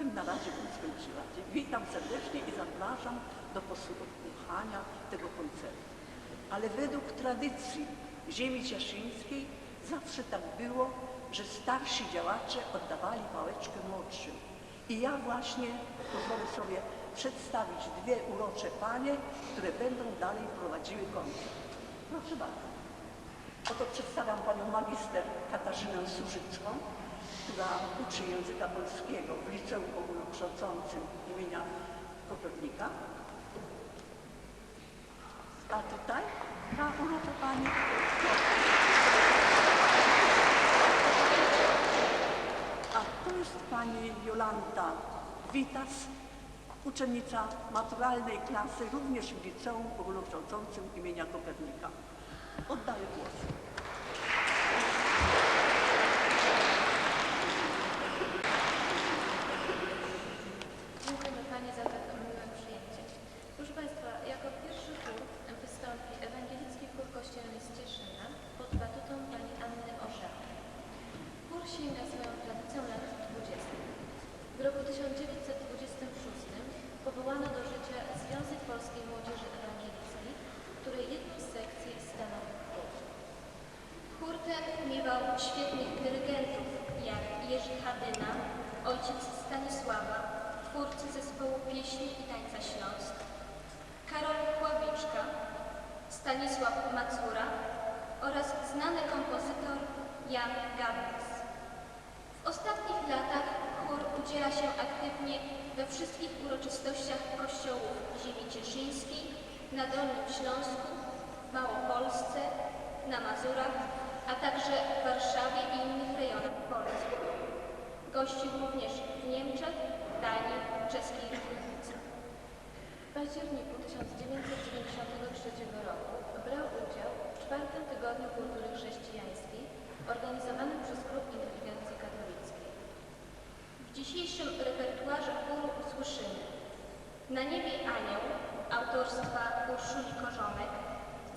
tym na razie bym skończyła. Witam serdecznie i zapraszam do posłuchania tego koncertu. Ale według tradycji ziemi cieszyńskiej zawsze tak było, że starsi działacze oddawali pałeczkę młodszym. I ja właśnie pozwolę sobie przedstawić dwie urocze panie, które będą dalej prowadziły koncert. Proszę bardzo. Oto przedstawiam panią magister Katarzynę Służycką, która uczy języka polskiego w Liceum Ogólnokształcącym imienia Kopernika. A tutaj ta urocza pani A to jest pani Jolanta Witas, uczennica maturalnej klasy również w Liceum Ogólnokształcącym imienia Kopernika. Oddaję głos. Oraz znany kompozytor Jan Gabris. W ostatnich latach chór udziela się aktywnie we wszystkich uroczystościach kościołów ziemi cieszyńskiej, na Dolnym Śląsku, Małopolsce, na Mazurach, a także w Warszawie i innych rejonach Polski. Gościł również w Niemczech, Danii, Czeskiej Republice. W październiku 1993 roku brał udział czwartym tygodniu kultury chrześcijańskiej organizowanym przez Klub Inteligencji Katolickiej. W dzisiejszym repertuarze chóru usłyszymy Na niebie anioł autorstwa Urszuli Korzonek,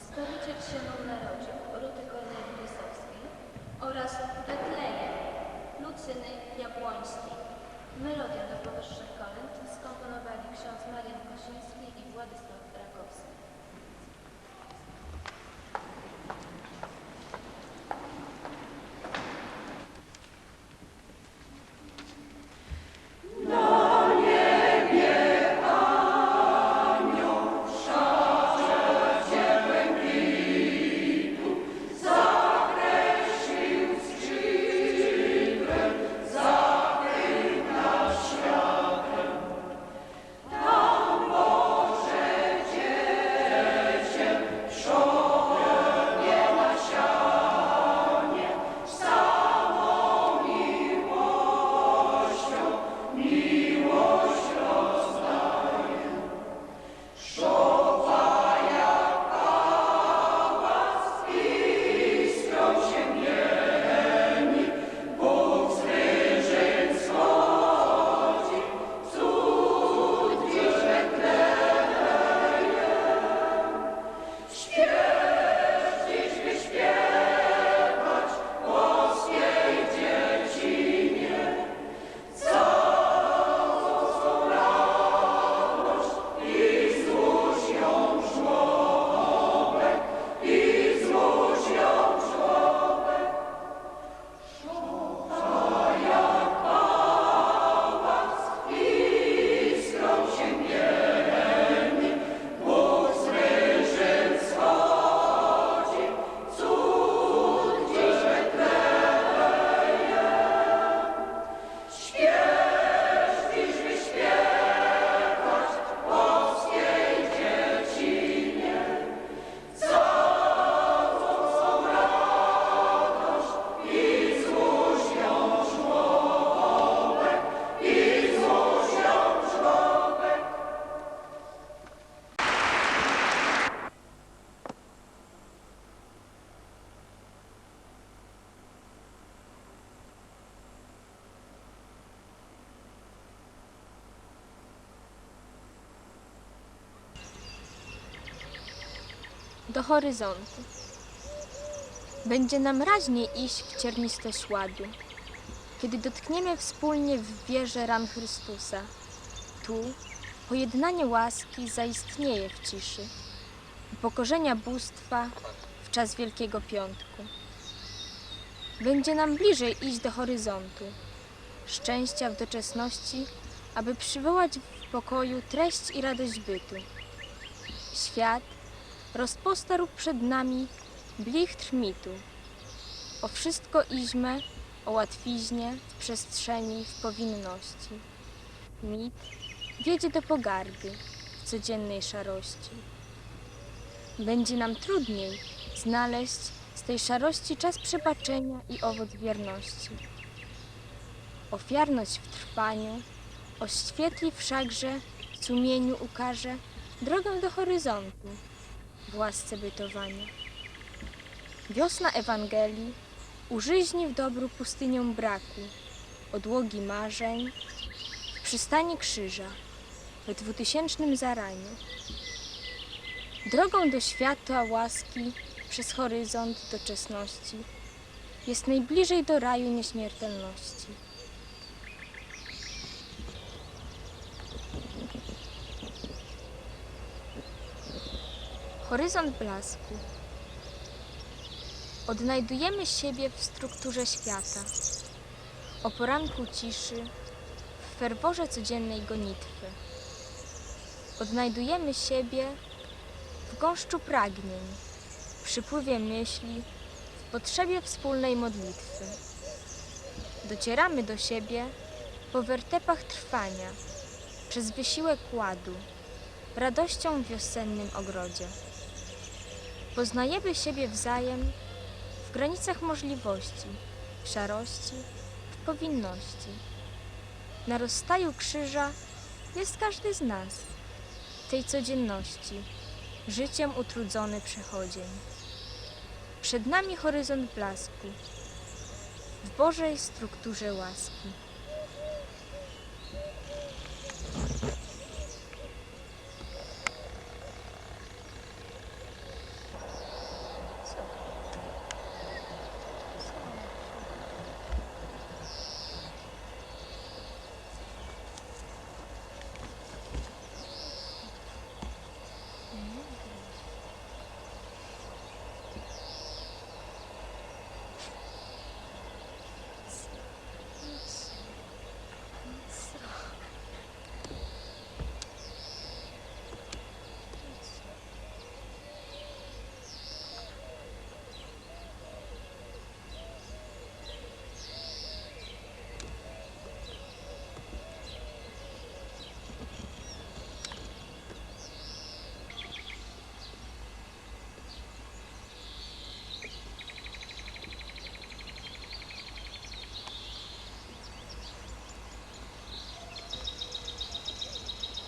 Zbawiciel się nam narodził Ruty Kornelii Rysowskiej oraz Betlejem Lucyny Jabłońskiej. Melodię do powyższych kolęd skomponowali ksiądz Marian Kosiński i Władysław Rakowski. Do horyzontu. Będzie nam raźniej iść w cierniste szładu. kiedy dotkniemy wspólnie w wierze ran Chrystusa. Tu pojednanie łaski zaistnieje w ciszy, upokorzenia bóstwa w czas Wielkiego Piątku. Będzie nam bliżej iść do horyzontu, szczęścia w doczesności, aby przywołać w pokoju treść i radość bytu. Świat rozpostarł przed nami blichtr mitu. O wszystko iźme, o łatwiźnie, w przestrzeni, w powinności. Mit wiedzie do pogardy w codziennej szarości. Będzie nam trudniej znaleźć z tej szarości czas przebaczenia i owoc wierności. Ofiarność w trwaniu oświetli wszakże w sumieniu ukaże drogę do horyzontu w łasce bytowania. Wiosna Ewangelii użyźni w dobru pustynię braku, odłogi marzeń, w przystani krzyża, w dwutysięcznym zaraniu. Drogą do światła łaski przez horyzont doczesności jest najbliżej do raju nieśmiertelności. Horyzont blasku. Odnajdujemy siebie w strukturze świata, o poranku ciszy, w ferworze codziennej gonitwy. Odnajdujemy siebie w gąszczu pragnień, w przypływie myśli, w potrzebie wspólnej modlitwy. Docieramy do siebie po wertepach trwania, przez wysiłek ładu, radością w wiosennym ogrodzie. Poznajemy siebie wzajem w granicach możliwości, w szarości, w powinności. Na rozstaju krzyża jest każdy z nas, tej codzienności, życiem utrudzony przechodzień. Przed nami horyzont blasku, w Bożej strukturze łaski.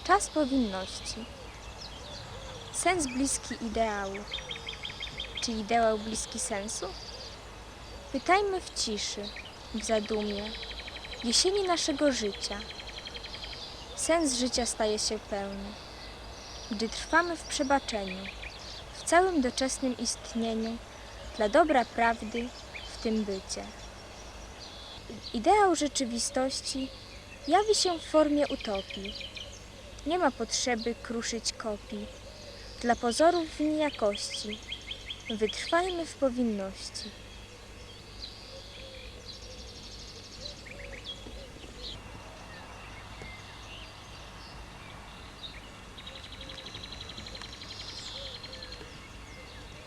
Czas powinności. Sens bliski ideału. Czy ideał bliski sensu? Pytajmy w ciszy, w zadumie, jesieni naszego życia. Sens życia staje się pełny, gdy trwamy w przebaczeniu, w całym doczesnym istnieniu, dla dobra prawdy, w tym bycie. Ideał rzeczywistości jawi się w formie utopii. Nie ma potrzeby kruszyć kopii. Dla pozorów w nijakości. Wytrwajmy w powinności.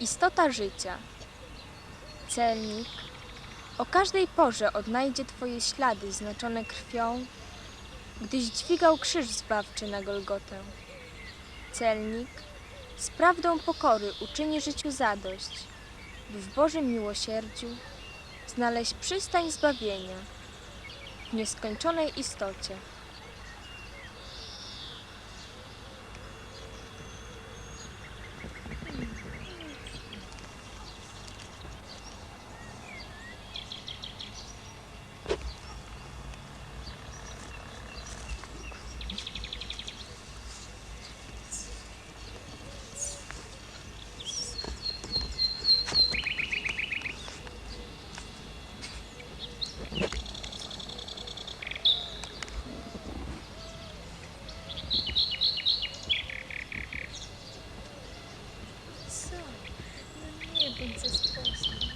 Istota życia. Celnik o każdej porze odnajdzie Twoje ślady znaczone krwią, gdyś dźwigał krzyż zbawczy na Golgotę. Celnik z prawdą pokory uczyni życiu zadość, by w Bożym miłosierdziu znaleźć przystań zbawienia w nieskończonej istocie. Słońce z Polski.